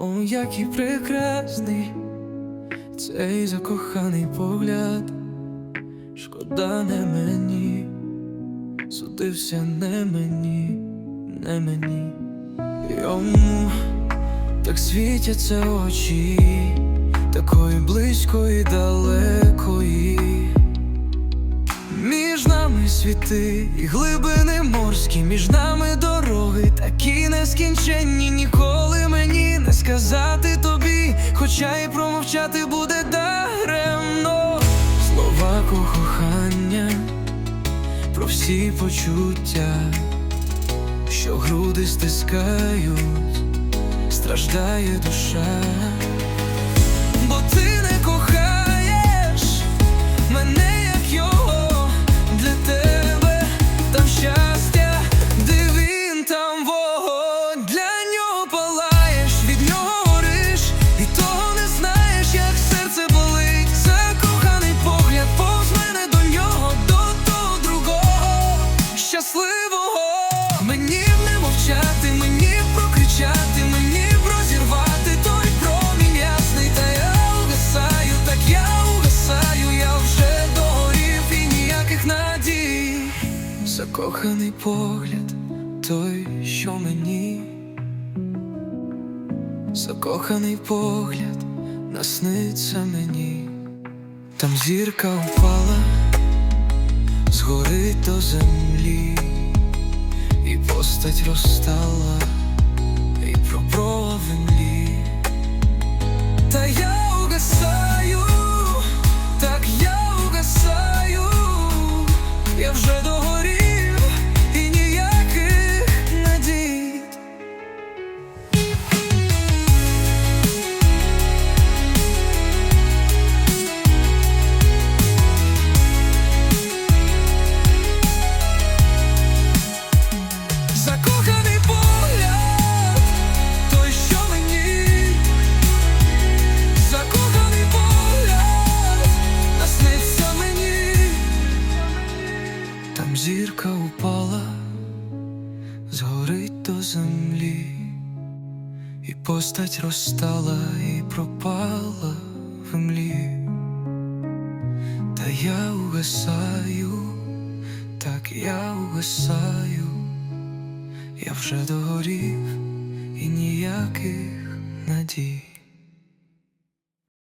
О, який прекрасний цей закоханий погляд, шкода не мені, судився не мені, не мені. Йому так світяться очі, такої близької, далекої. Між нами світи і глибини морські, між нами дороги, такі нескінченні, ніколи сказати тобі, хоча й промовчати буде даремно. Слова кохання про всі почуття, що груди стискають, страждає душа. Закоханий погляд, той, що мені, закоханий погляд, насниться мені, там зірка упала згори до землі, і постать розстала, зірка упала, згорить до землі, і постать розстала і пропала в млі. Та я угасаю, так я угасаю. Я вже догорів і ніяких надій.